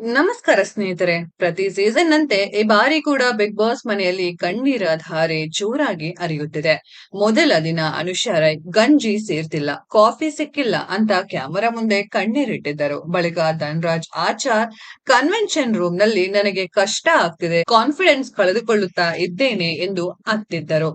ನಮಸ್ಕಾರ ಸ್ನೇಹಿತರೆ. ಪ್ರತಿ ಸೀಸನ್ ನಂತೆ ಈ ಬಾರಿ ಕೂಡ ಬಿಗ್ ಬಾಸ್ ಮನೆಯಲ್ಲಿ ಕಣ್ಣೀರ ಧಾರೆ ಜೋರಾಗಿ ಹರಿಯುತ್ತಿದೆ. ಮೊದಲ ದಿನ ಅನುಷಾ ರೈ ಗಂಜಿ ಸೇರ್ತಿಲ್ಲ, ಕಾಫಿ ಸಿಕ್ಕಿಲ್ಲ ಅಂತ ಕ್ಯಾಮರಾ ಮುಂದೆ ಕಣ್ಣೀರಿಟ್ಟಿದ್ದರು. ಬಳಿಕ ಧನ್ರಾಜ್ ಆಚಾರ್ ಕನ್ವೆನ್ಷನ್ ರೂಮ್ನಲ್ಲಿ ನನಗೆ ಕಷ್ಟ ಆಗ್ತಿದೆ, ಕಾನ್ಫಿಡೆನ್ಸ್ ಕಳೆದುಕೊಳ್ಳುತ್ತಾ ಇದ್ದೇನೆ ಎಂದು ಅತ್ತಿದ್ದರು.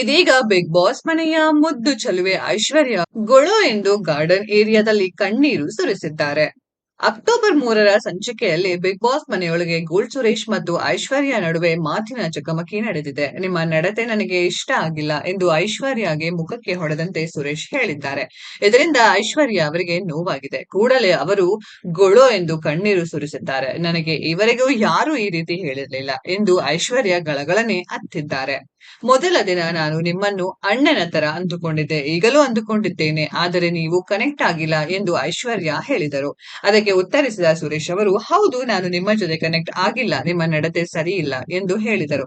ಇದೀಗ ಬಿಗ್ ಬಾಸ್ ಮನೆಯ ಮುದ್ದು ಚಲುವೆ ಐಶ್ವರ್ಯ ಗೊಳೋ ಎಂದು ಗಾರ್ಡನ್ ಏರಿಯಾದಲ್ಲಿ ಕಣ್ಣೀರು ಸುರಿಸಿದ್ದಾರೆ. ಅಕ್ಟೋಬರ್ ಮೂರರ ಸಂಚಿಕೆಯಲ್ಲಿ ಬಿಗ್ ಬಾಸ್ ಮನೆಯೊಳಗೆ ಗೋಲ್ಡ್ ಸುರೇಶ್ ಮತ್ತು ಐಶ್ವರ್ಯ ನಡುವೆ ಮಾತಿನ ಚಕಮಕಿ ನಡೆದಿದೆ. ನಿಮ್ಮ ನಡತೆ ನನಗೆ ಇಷ್ಟ ಆಗಿಲ್ಲ ಎಂದು ಐಶ್ವರ್ಯಗೆ ಮುಖಕ್ಕೆ ಹೊಡೆದಂತೆ ಸುರೇಶ್ ಹೇಳಿದ್ದಾರೆ. ಇದರಿಂದ ಐಶ್ವರ್ಯ ಅವರಿಗೆ ನೋವಾಗಿದೆ. ಕೂಡಲೇ ಅವರು ಗೊಳೋ ಎಂದು ಕಣ್ಣೀರು ಸುರಿಸಿದ್ದಾರೆ. ನನಗೆ ಈವರೆಗೂ ಯಾರು ಈ ರೀತಿ ಹೇಳಿರಲಿಲ್ಲ ಎಂದು ಐಶ್ವರ್ಯ ಗಳಗಳನೆ ಅತ್ತಿದ್ದಾರೆ ಮೊದಲ ದಿನ ನಾನು ನಿಮ್ಮನ್ನು ಅಣ್ಣನ ತರ ಅಂದುಕೊಂಡಿದ್ದೆ. ಈಗಲೂ ಅಂದುಕೊಂಡಿದ್ದೇನೆ. ಆದರೆ ನೀವು ಕನೆಕ್ಟ್ ಆಗಿಲ್ಲ ಎಂದು ಐಶ್ವರ್ಯ ಹೇಳಿದರು. ಅದಕ್ಕೆ ಉತ್ತರಿಸಿದ ಸುರೇಶ್ ಅವರು, ಹೌದು, ನಾನು ನಿಮ್ಮ ಜೊತೆ ಕನೆಕ್ಟ್ ಆಗಿಲ್ಲ. ನಿಮ್ಮ ನಡತೆ ಸರಿಯಿಲ್ಲ ಎಂದು ಹೇಳಿದರು.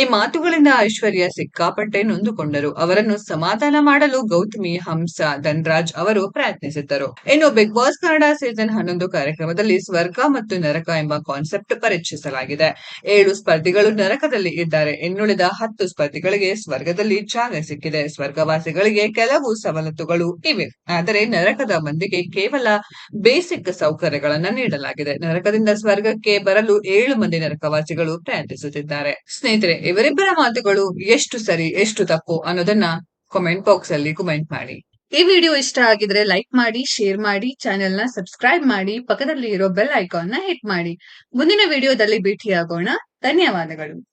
ಈ ಮಾತುಗಳಿಂದ ಐಶ್ವರ್ಯ ಸಿಕ್ಕಾಪಟ್ಟೆ ನೊಂದುಕೊಂಡರು. ಅವರನ್ನು ಸಮಾಧಾನ ಮಾಡಲು ಗೌತಮಿ, ಹಂಸ, ಧನ್ರಾಜ್ ಅವರು ಪ್ರಯತ್ನಿಸಿದ್ದರು. ಇನ್ನು ಬಿಗ್ ಬಾಸ್ ಕನ್ನಡ ಸೀಸನ್ ಹನ್ನೊಂದು ಕಾರ್ಯಕ್ರಮದಲ್ಲಿ ಸ್ವರ್ಗ ಮತ್ತು ನರಕ ಎಂಬ ಕಾನ್ಸೆಪ್ಟ್ ಪರೀಕ್ಷಿಸಲಾಗಿದೆ. ಏಳು ಸ್ಪರ್ಧಿಗಳು ನರಕದಲ್ಲಿ ಇದ್ದಾರೆ. ಇನ್ನುಳಿದ ಹತ್ತು ಸ್ಪರ್ಧಿಗಳಿಗೆ ಸ್ವರ್ಗದಲ್ಲಿ ಜಾಗ ಸಿಕ್ಕಿದೆ. ಸ್ವರ್ಗವಾಸಿಗಳಿಗೆ ಕೆಲವು ಸವಲತ್ತುಗಳು ಇವೆ. ಆದರೆ ನರಕದ ಮಂದಿಗೆ ಕೇವಲ ಬೇಸಿಕ್ ಸೌಕರ್ಯಗಳನ್ನ ನೀಡಲಾಗಿದೆ. ನರಕದಿಂದ ಸ್ವರ್ಗಕ್ಕೆ ಬರಲು ಏಳು ಮಂದಿ ನರಕವಾಸಿಗಳು ಪ್ರಯತ್ನಿಸುತ್ತಿದ್ದಾರೆ. ಸ್ನೇಹಿತರೆ, ಇವರಿಬ್ಬರ ಮಾತುಗಳು ಎಷ್ಟು ಸರಿ, ಎಷ್ಟು ತಪ್ಪು ಅನ್ನೋದನ್ನ ಕಮೆಂಟ್ ಬಾಕ್ಸ್ ಅಲ್ಲಿ ಕಮೆಂಟ್ ಮಾಡಿ. ಈ ವಿಡಿಯೋ ಇಷ್ಟ ಆಗಿದ್ರೆ ಲೈಕ್ ಮಾಡಿ ಶೇರ್ ಮಾಡಿ ಚಾನೆಲ್ನ ಸಬ್ಸ್ಕ್ರೈಬ್ ಮಾಡಿ ಪಕ್ಕದಲ್ಲಿ ಇರೋ ಬೆಲ್ ಐಕಾನ್ನ ಹಿಟ್ ಮಾಡಿ. ಮುಂದಿನ ವಿಡಿಯೋದಲ್ಲಿ ಭೇಟಿಯಾಗೋಣ. ಧನ್ಯವಾದಗಳು.